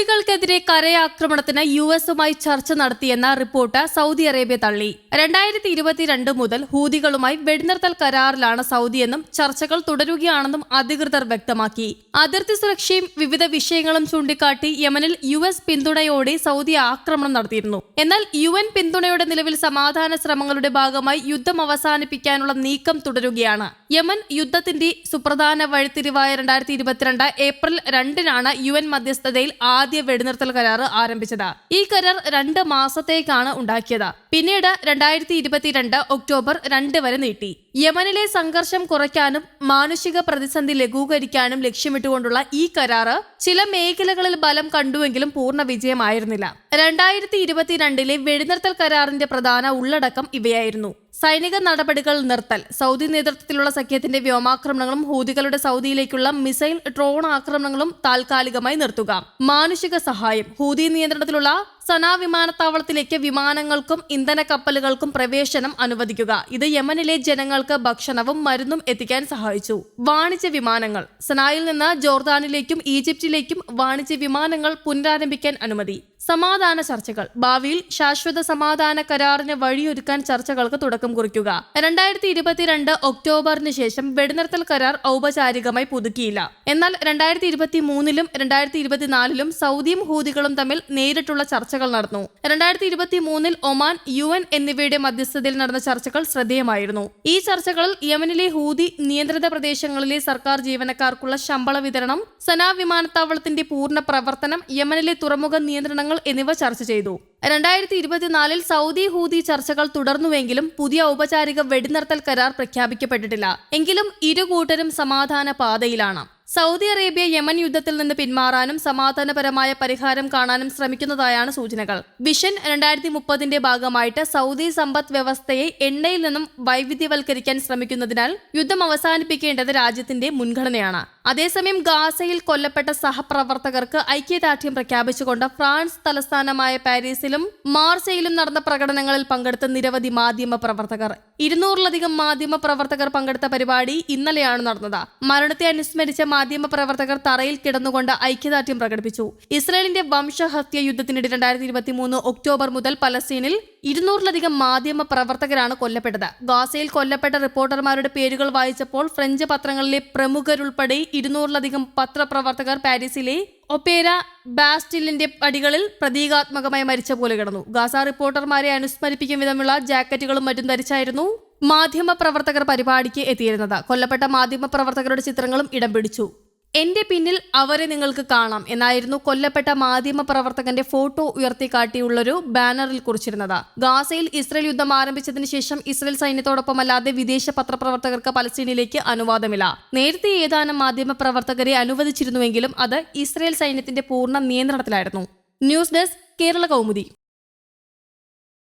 ഹൂതികൾക്കെതിരെ കരയാക്രമണത്തിന് U എസുമായി ചർച്ച നടത്തിയെന്ന report Saudi Arabia തള്ളി. രണ്ടായിരത്തി ഇരുപത്തിരണ്ട് മുതൽ ഹൂതികളുമായി വെടിനിർത്തൽ കരാറിലാണ് സൗദിയെന്നും ചർച്ചകൾ തുടരുകയാണെന്നും അധികൃതർ വ്യക്തമാക്കി. അതിർത്തി സുരക്ഷയും വിവിധ വിഷയങ്ങളും ചൂണ്ടിക്കാട്ടി യമനിൽ യു എസ് പിന്തുണയോടെ സൗദി ആക്രമണം നടത്തിയിരുന്നു. എന്നാൽ യു എൻ പിന്തുണയുടെ നിലവിൽ സമാധാന ശ്രമങ്ങളുടെ ഭാഗമായി യുദ്ധം അവസാനിപ്പിക്കാനുള്ള നീക്കം തുടരുകയാണ്. യമൻ യുദ്ധത്തിന്റെ സുപ്രധാന വഴിത്തിരിവായ രണ്ടായിരത്തി ഇരുപത്തിരണ്ട് ഏപ്രിൽ രണ്ടിനാണ് യു എൻ മധ്യസ്ഥതയിൽ ആദ്യ വെടിനിർത്തൽ കരാർ ആരംഭിച്ചത്. ഈ കരാർ രണ്ട് മാസത്തേക്കാണ് ഉണ്ടാക്കിയത്. പിന്നീട് രണ്ടായിരത്തി ഇരുപത്തിരണ്ട് ഒക്ടോബർ രണ്ട് വരെ നീട്ടി. യമനിലെ സംഘർഷം കുറയ്ക്കാനും മാനുഷിക പ്രതിസന്ധി ലഘൂകരിക്കാനും ലക്ഷ്യമിട്ടുകൊണ്ടുള്ള ഈ കരാറ് ചില മേഖലകളിൽ ബലം കണ്ടുവെങ്കിലും പൂർണ വിജയമായിരുന്നില്ല. രണ്ടായിരത്തി ഇരുപത്തിരണ്ടിലെ വെടിനിർത്തൽ കരാറിന്റെ പ്രധാന ഉള്ളടക്കം ഇവയായിരുന്നു. സൈനിക നടപടികൾ നിർത്തൽ. സൗദി നേതൃത്വത്തിലുള്ള സഖ്യത്തിന്റെ വ്യോമാക്രമണങ്ങളും ഹൂതികളുടെ സൗദിയിലേക്കുള്ള മിസൈൽ ഡ്രോൺ ആക്രമണങ്ങളും താൽക്കാലികമായി നിർത്തുക. മാനുഷിക സഹായം. ഹൂതി നിയന്ത്രണത്തിലുള്ള സനാ വിമാനത്താവളത്തിലേക്ക് വിമാനങ്ങൾക്കും ഇന്ധന കപ്പലുകൾക്കും പ്രവേശനം അനുവദിക്കുക. ഇത് യമനിലെ ജനങ്ങൾക്ക് ഭക്ഷണവും മരുന്നും എത്തിക്കാൻ സഹായിച്ചു. വാണിജ്യ വിമാനങ്ങൾ. സനായിൽ നിന്ന് ജോർദാനിലേക്കും ഈജിപ്തിലേക്കും വാണിജ്യ വിമാനങ്ങൾ പുനരാരംഭിക്കാൻ അനുമതി. സമാധാന ചർച്ചകൾ. ഭാവിയിൽ ശാശ്വത സമാധാന കരാറിന് വഴിയൊരുക്കാൻ ചർച്ചകൾക്ക് തുടക്കം കുറിക്കുക. രണ്ടായിരത്തി ഇരുപത്തിരണ്ട് ഒക്ടോബറിന് ശേഷം വെടിനിർത്തൽ കരാർ ഔപചാരികമായി പുതുക്കിയില്ല. എന്നാൽ രണ്ടായിരത്തി ഇരുപത്തി മൂന്നിലും രണ്ടായിരത്തി ഇരുപത്തിനാലിലും സൗദിയും ഹൂതികളും തമ്മിൽ നേരിട്ടുള്ള ചർച്ചകൾ നടന്നു. രണ്ടായിരത്തി ഇരുപത്തി മൂന്നിൽ ഒമാൻ യു എൻ എന്നിവയുടെ മധ്യസ്ഥതയിൽ നടന്ന ചർച്ചകൾ ശ്രദ്ധേയമായിരുന്നു. ഈ ചർച്ചകളിൽ യമനിലെ ഹൂതി നിയന്ത്രിത പ്രദേശങ്ങളിലെ സർക്കാർ ജീവനക്കാർക്കുള്ള ശമ്പള വിതരണം സനാ വിമാനത്താവളത്തിന്റെ പൂർണ പ്രവർത്തനം യമനിലെ തുറമുഖ നിയന്ത്രണങ്ങൾ എന്നിവ ചർച്ച ചെയ്തു. രണ്ടായിരത്തി ഇരുപത്തിനാലിൽ സൗദി ഹൂതി ചർച്ചകൾ തുടർന്നുവെങ്കിലും പുതിയ ഔപചാരിക വെടിനിർത്തൽ കരാർ പ്രഖ്യാപിക്കപ്പെട്ടിട്ടില്ല. എങ്കിലും ഇരു കൂട്ടരും സമാധാന പാതയിലാണ് സൗദി അറേബ്യ യമൻ യുദ്ധത്തിൽ നിന്ന് പിന്മാറാനും സമാധാനപരമായ പരിഹാരം കാണാനും ശ്രമിക്കുന്നതായാണ് സൂചനകൾ. വിഷൻ രണ്ടായിരത്തി മുപ്പതിന്റെ ഭാഗമായിട്ട് സൗദി സമ്പദ് വ്യവസ്ഥയെ എണ്ണയിൽ നിന്നും വൈവിധ്യവൽക്കരിക്കാൻ ശ്രമിക്കുന്നതിനാൽ യുദ്ധം അവസാനിപ്പിക്കേണ്ടത് രാജ്യത്തിന്റെ മുൻഗണനയാണ്. അതേസമയം ഗാസയിൽ കൊല്ലപ്പെട്ട സഹപ്രവർത്തകർക്ക് ഐക്യദാർഢ്യം പ്രഖ്യാപിച്ചുകൊണ്ട് ഫ്രാൻസ് തലസ്ഥാനമായ പാരീസിലും മാർസയിലും നടന്ന പ്രകടനങ്ങളിൽ പങ്കെടുത്ത നിരവധി മാധ്യമ പ്രവർത്തകർ. ഇരുന്നൂറിലധികം മാധ്യമ പ്രവർത്തകർ പങ്കെടുത്ത പരിപാടി ഇന്നലെയാണ് നടന്നത്. മരണത്തെ അനുസ്മരിച്ച മാധ്യമ പ്രവർത്തകർ തറയിൽ കിടന്നുകൊണ്ട് ഐക്യദാർഢ്യം പ്രകടിപ്പിച്ചു. ഇസ്രായേലിന്റെ വംശഹത്യ യുദ്ധത്തിനിടെ രണ്ടായിരത്തി ഇരുപത്തി മൂന്ന് ഒക്ടോബർ മുതൽ പലസ്തീനിൽ ഇരുന്നൂറിലധികം മാധ്യമ പ്രവർത്തകരാണ് കൊല്ലപ്പെട്ടത്. ഗാസയിൽ കൊല്ലപ്പെട്ട റിപ്പോർട്ടർമാരുടെ പേരുകൾ വായിച്ചപ്പോൾ ഫ്രഞ്ച് പത്രങ്ങളിലെ പ്രമുഖരുൾപ്പെടെ ഇരുന്നൂറിലധികം പത്രപ്രവർത്തകർ പാരീസിലെ ഒപ്പേര ബാസ്റ്റിലിന്റെ അടികളിൽ പ്രതീകാത്മകമായി മരിച്ച പോലെ കിടന്നു. ഗാസ റിപ്പോർട്ടർമാരെ അനുസ്മരിപ്പിക്കും വിധമുള്ള ജാക്കറ്റുകളും മറ്റും ധരിച്ചായിരുന്നു മാധ്യമ പ്രവർത്തകർ പരിപാടിക്ക് എത്തിയിരുന്നത്. കൊല്ലപ്പെട്ട മാധ്യമ പ്രവർത്തകരുടെ ചിത്രങ്ങളും ഇടം പിടിച്ചു. എന്റെ പിന്നിൽ അവരെ നിങ്ങൾക്ക് കാണാം എന്നായിരുന്നു കൊല്ലപ്പെട്ട മാധ്യമ പ്രവർത്തകന്റെ ഫോട്ടോ ഉയർത്തിക്കാട്ടിയുള്ളൊരു ബാനറിൽ കുറിച്ചിരുന്നത്. ഗാസയിൽ ഇസ്രയേൽ യുദ്ധം ആരംഭിച്ചതിന് ശേഷം ഇസ്രയേൽ സൈന്യത്തോടൊപ്പമല്ലാതെ വിദേശ പത്രപ്രവർത്തകർക്ക് പലസ്തീനിലേക്ക് അനുവാദമില്ല. നേരത്തെ ഏതാനും മാധ്യമ പ്രവർത്തകരെ അനുവദിച്ചിരുന്നുവെങ്കിലും അത് ഇസ്രയേൽ സൈന്യത്തിന്റെ പൂർണ നിയന്ത്രണത്തിലായിരുന്നു. News desk Kerala Kaumudi.